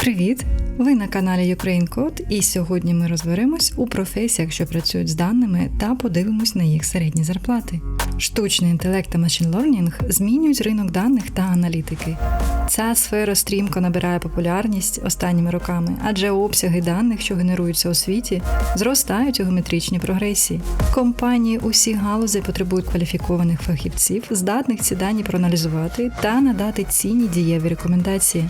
Привіт! Ви на каналі Ukraine Code і сьогодні ми розберемось у професіях, що працюють з даними, та подивимось на їх середні зарплати. Штучний інтелект та машин learning змінюють ринок даних та аналітики. Ця сфера стрімко набирає популярність останніми роками, адже обсяги даних, що генеруються у світі, зростають у геометричній прогресії. Компанії усіх галузей потребують кваліфікованих фахівців, здатних ці дані проаналізувати та надати цінні дієві рекомендації.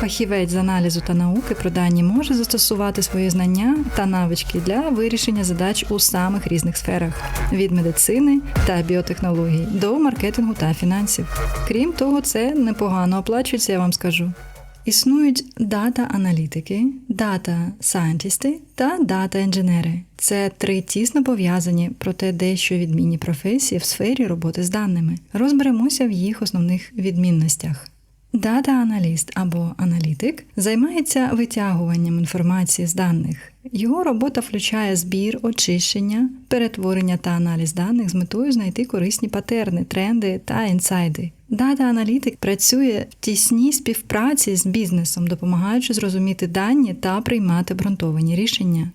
Фахівець з аналізу та науки про дані може застосувати свої знання та навички для вирішення задач у самих різних сферах від медицини та біотехнологій до маркетингу та фінансів. Крім того, це непогано оплачується, я вам скажу. Існують дата-аналітики, дата-сайентісти та дата-інженери. Це три тісно пов'язані, проте дещо відмінні професії в сфері роботи з даними. Розберемося в їх основних відмінностях. Дата-аналіст або аналітик займається витягуванням інформації з даних. Його робота включає збір, очищення, перетворення та аналіз даних з метою знайти корисні патерни, тренди та інсайди. Дата-аналітик працює в тісній співпраці з бізнесом, допомагаючи зрозуміти дані та приймати обґрунтовані рішення.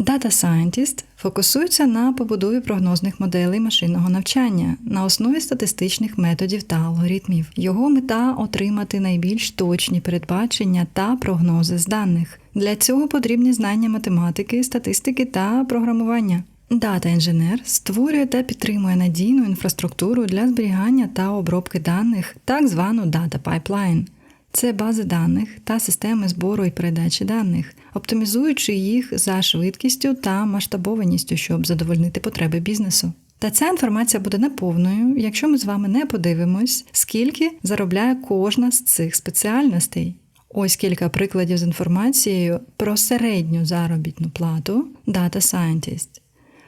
Data Scientist фокусується на побудові прогнозних моделей машинного навчання на основі статистичних методів та алгоритмів. Його мета отримати найбільш точні передбачення та прогнози з даних. Для цього потрібні знання математики, статистики та програмування. Дата-інженер створює та підтримує надійну інфраструктуру для зберігання та обробки даних, так звану Data Pipeline. Це бази даних та системи збору і передачі даних, оптимізуючи їх за швидкістю та масштабованістю, щоб задовольнити потреби бізнесу. Та ця інформація буде неповною, якщо ми з вами не подивимось, скільки заробляє кожна з цих спеціальностей. Ось кілька прикладів з інформацією про середню заробітну плату Data Scientist.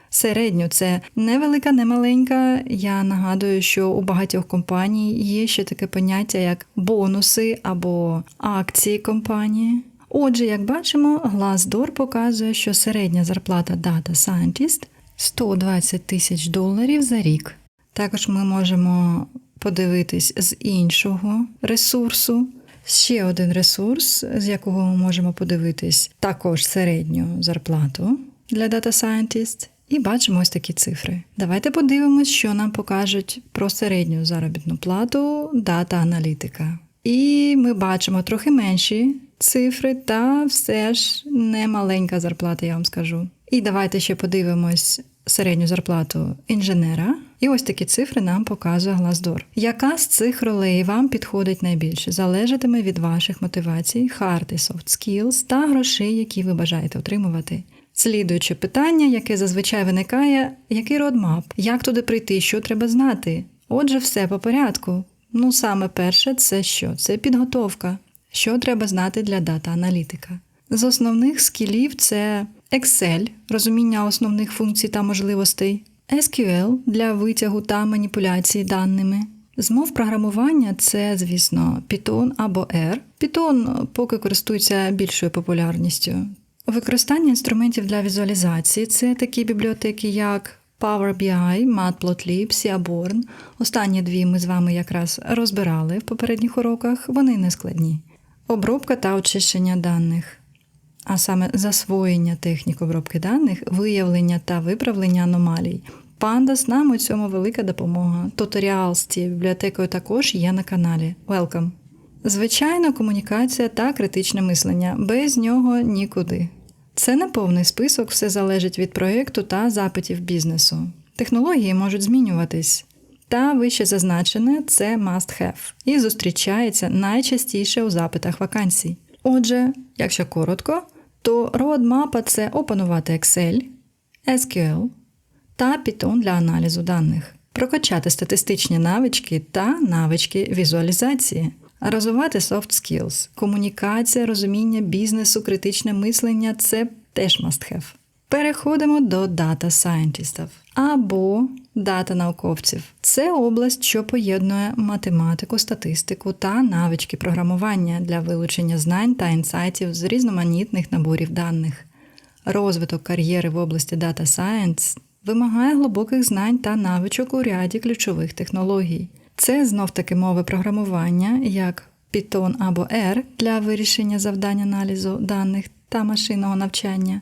Середню це невелика, не маленька. Я нагадую, що у багатьох компаній є ще таке поняття, як бонуси або акції компанії. Отже, як бачимо, Glassdoor показує, що середня зарплата Data Scientist 120 тисяч доларів за рік. Також ми можемо подивитись з іншого ресурсу. Ще один ресурс, з якого ми можемо подивитись також середню зарплату для Data Scientist. І бачимо ось такі цифри. Давайте подивимось, що нам покажуть про середню заробітну плату дата аналітика. І ми бачимо трохи менші цифри, та все ж не маленька зарплата, я вам скажу. І давайте ще подивимось середню зарплату інженера. І ось такі цифри нам показує Glassdoor. Яка з цих ролей вам підходить найбільше? Залежатиме від ваших мотивацій, hard і soft skills та грошей, які ви бажаєте отримувати. Слідуюче питання, яке зазвичай виникає, який родмап? Як туди прийти, що треба знати? Отже, все по порядку. Ну, саме перше, це що? Це підготовка. Що треба знати для дата-аналітика? З основних скілів це Excel, розуміння основних функцій та можливостей, SQL для витягу та маніпуляції даними. З мов програмування це, звісно, Python або R. Python поки користується більшою популярністю. Використання інструментів для візуалізації це такі бібліотеки, як Power BI, Matplotlib, Seaborn. Останні дві ми з вами якраз розбирали в попередніх уроках, вони не складні. Обробка та очищення даних, а саме засвоєння технік обробки даних, виявлення та виправлення аномалій. Pandas нам у цьому велика допомога. Туторіал з цією бібліотекою також є на каналі. Welcome! Звичайно, комунікація та критичне мислення. Без нього нікуди. Це не повний список, все залежить від проєкту та запитів бізнесу. Технології можуть змінюватись. Та вище зазначене це must have і зустрічається найчастіше у запитах вакансій. Отже, якщо коротко, то roadmap – це опанувати Excel, SQL та Python для аналізу даних, прокачати статистичні навички та навички візуалізації. Розвивати soft skills, комунікація, розуміння бізнесу, критичне мислення це теж must have. Переходимо до дата сайентістів або дата науковців. Це область, що поєднує математику, статистику та навички програмування для вилучення знань та інсайтів з різноманітних наборів даних. Розвиток кар'єри в області Data Science вимагає глибоких знань та навичок у ряді ключових технологій. Це знов таки мови програмування, як Python або R для вирішення завдань аналізу даних та машинного навчання,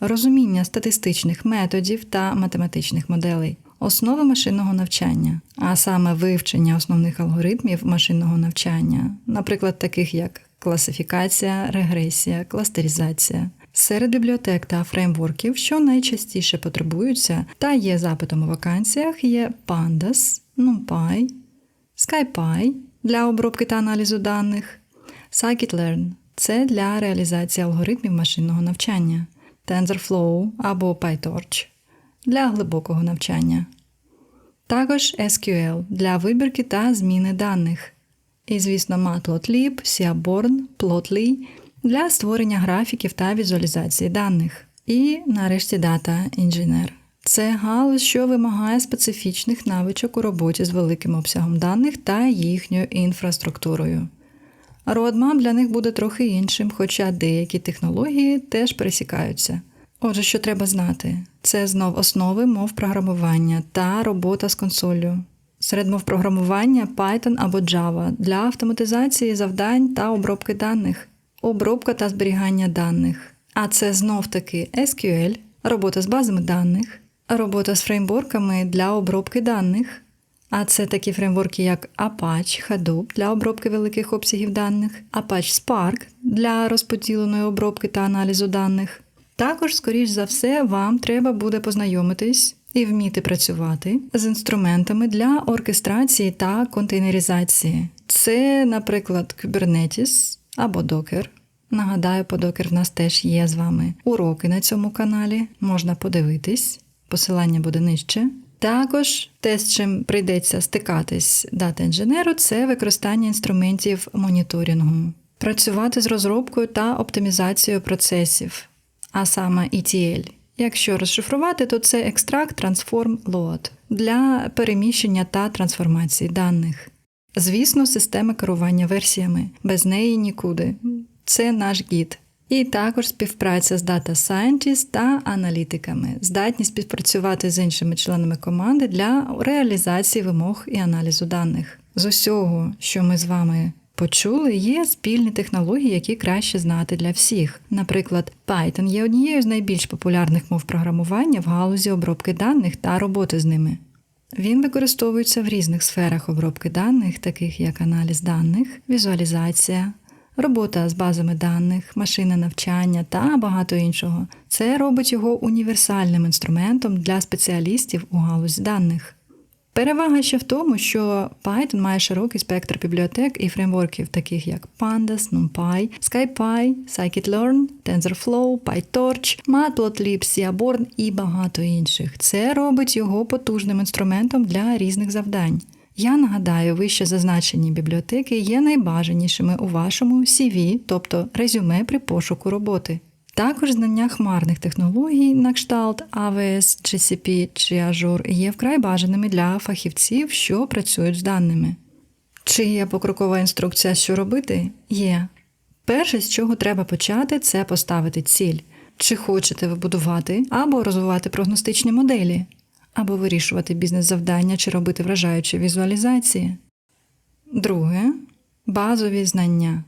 розуміння статистичних методів та математичних моделей, основи машинного навчання, а саме вивчення основних алгоритмів машинного навчання, наприклад, таких як класифікація, регресія, кластеризація. Серед бібліотек та фреймворків, що найчастіше потребуються та є запитом у вакансіях, є Pandas, NumPy, SkyPy для обробки та аналізу даних, Scikit-Learn – це для реалізації алгоритмів машинного навчання, TensorFlow або PyTorch для глибокого навчання. Також SQL для вибірки та зміни даних. І, звісно, Matplotlib, Seaborn, Plotly для створення графіків та візуалізації даних. І, нарешті, Data Engineer. Це галузь, що вимагає специфічних навичок у роботі з великим обсягом даних та їхньою інфраструктурою. Roadmap для них буде трохи іншим, хоча деякі технології теж пересікаються. Отже, що треба знати, це знов основи мов програмування та робота з консолью. Серед мов програмування Python або Java для автоматизації завдань та обробки даних, обробка та зберігання даних. А це знов таки SQL, робота з базами даних, робота з фреймворками для обробки даних. А це такі фреймворки, як Apache, Hadoop для обробки великих обсягів даних, Apache Spark для розподіленої обробки та аналізу даних. Також, скоріш за все, вам треба буде познайомитись і вміти працювати з інструментами для оркестрації та контейнеризації. Це, наприклад, Kubernetes або Docker. Нагадаю, по Docker в нас теж є з вами уроки на цьому каналі, можна подивитись, посилання буде нижче. Також те, з чим прийдеться стикатись дата інженеру, це використання інструментів моніторингу, працювати з розробкою та оптимізацією процесів, а саме ETL. Якщо розшифрувати, то це екстракт Transform Load для переміщення та трансформації даних. Звісно, система керування версіями. Без неї нікуди. Це наш гід. І також співпраця з Data Scientist та аналітиками, здатність співпрацювати з іншими членами команди для реалізації вимог і аналізу даних. З усього, що ми з вами почули, є спільні технології, які краще знати для всіх. Наприклад, Python є однією з найбільш популярних мов програмування в галузі обробки даних та роботи з ними. Він використовується в різних сферах обробки даних, таких як аналіз даних, візуалізація, робота з базами даних, машинне навчання та багато іншого. Це робить його універсальним інструментом для спеціалістів у галузі даних. Перевага ще в тому, що Python має широкий спектр бібліотек і фреймворків, таких як Pandas, NumPy, SkyPy, Scikit-Learn, TensorFlow, PyTorch, Matplotlib, Seaborn і багато інших. Це робить його потужним інструментом для різних завдань. Я нагадаю, вище зазначені бібліотеки є найбажанішими у вашому CV, тобто резюме при пошуку роботи. Також знання хмарних технологій на кшталт AWS, GCP чи Azure є вкрай бажаними для фахівців, що працюють з даними. Чи є покрокова інструкція, що робити? Є. Перше, з чого треба почати, це поставити ціль. Чи хочете ви будувати або розвивати прогностичні моделі, або вирішувати бізнес-завдання чи робити вражаючі візуалізації. Друге базові знання.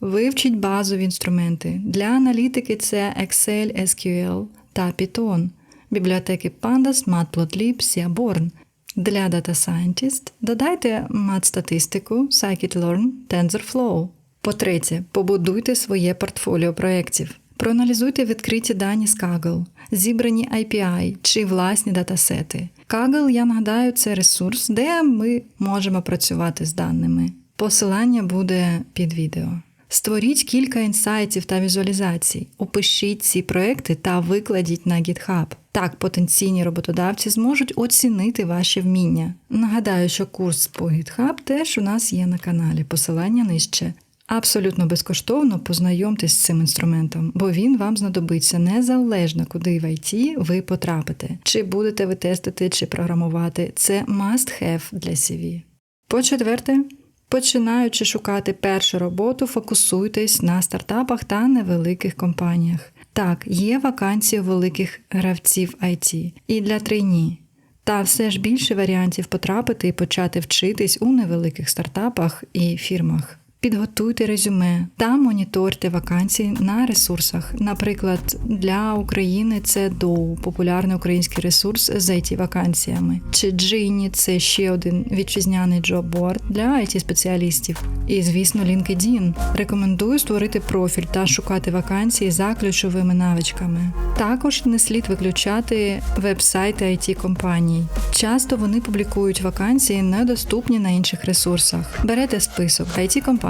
Вивчіть базові інструменти. Для аналітики це Excel, SQL та Python, бібліотеки Pandas, Matplotlib, Seaborn. Для Data Scientist додайте матстатистику, Scikit-Learn, TensorFlow. По-третє, побудуйте своє портфоліо проєктів. Проаналізуйте відкриті дані з Kaggle, зібрані API чи власні датасети. Kaggle, я нагадаю, це ресурс, де ми можемо працювати з даними. Посилання буде під відео. Створіть кілька інсайтів та візуалізацій, опишіть ці проекти та викладіть на GitHub. Так потенційні роботодавці зможуть оцінити ваші вміння. Нагадаю, що курс по GitHub теж у нас є на каналі, посилання нижче. Абсолютно безкоштовно познайомтесь з цим інструментом, бо він вам знадобиться незалежно, куди в IT ви потрапите. Чи будете ви тестити, чи програмувати. Це must have для CV. По-четверте, починаючи шукати першу роботу, фокусуйтесь на стартапах та невеликих компаніях. Так, є вакансії великих гравців IT і для трейні. Та все ж більше варіантів потрапити і почати вчитись у невеликих стартапах і фірмах. Підготуйте резюме та моніторте вакансії на ресурсах. Наприклад, для України це Доу, популярний український ресурс з it вакансіями. Чи Джині це ще один вітчизняний джобборд для it спеціалістів. І, звісно, LinkedIn. Рекомендую створити профіль та шукати вакансії за ключовими навичками. Також не слід виключати веб-сайти it компаній. Часто вони публікують вакансії, недоступні на інших ресурсах. Берете список it компаній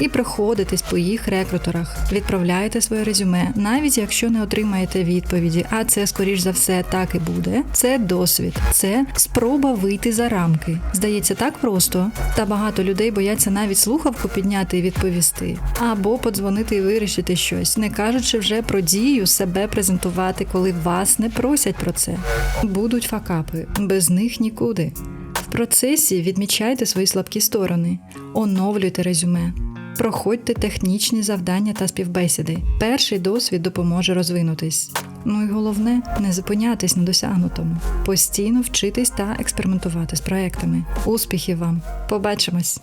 і проходитесь по їх рекрутерах. Відправляєте своє резюме, навіть якщо не отримаєте відповіді, а це скоріш за все так і буде. Це досвід, це спроба вийти за рамки. Здається, так просто. Та багато людей бояться навіть слухавку підняти і відповісти, або подзвонити і вирішити щось, не кажучи вже про дію себе презентувати, коли вас не просять про це. Будуть факапи, без них нікуди. Процесі відмічайте свої слабкі сторони, оновлюйте резюме. Проходьте технічні завдання та співбесіди. Перший досвід допоможе розвинутись. Ну і головне не зупинятись на досягнутому. Постійно вчитись та експериментувати з проектами. Успіхів вам! Побачимось!